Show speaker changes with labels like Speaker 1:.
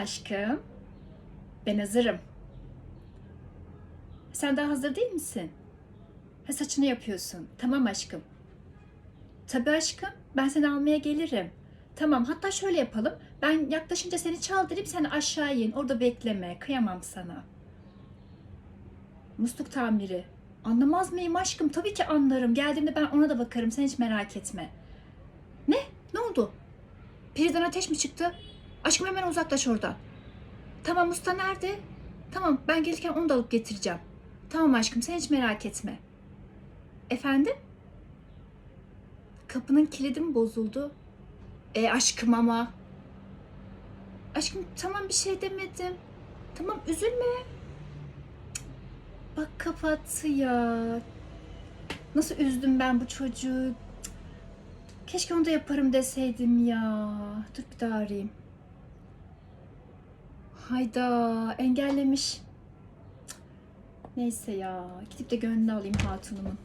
Speaker 1: Aşkım, ben hazırım. Sen daha hazır değil misin? Ha, saçını yapıyorsun. Tamam aşkım. Tabii aşkım, ben seni almaya gelirim. Tamam, hatta şöyle yapalım. Ben yaklaşınca seni çaldırayım, sen aşağı in. Orada bekleme, kıyamam sana. Musluk tamiri. Anlamaz mıyım aşkım? Tabii ki anlarım. Geldiğimde ben ona da bakarım. Sen hiç merak etme. Ne? Ne oldu? Periden ateş mi çıktı? Aşkım hemen uzaklaş oradan. Tamam usta nerede? Tamam ben gelirken onu da alıp getireceğim. Tamam aşkım sen hiç merak etme. Efendim? Kapının kilidi mi bozuldu? E aşkım ama. Aşkım tamam bir şey demedim. Tamam üzülme. Bak kapattı ya. Nasıl üzdüm ben bu çocuğu. Keşke onu da yaparım deseydim ya. Dur bir daha arayayım. Hayda engellemiş. Neyse ya gidip de gönlünü alayım hatunumun.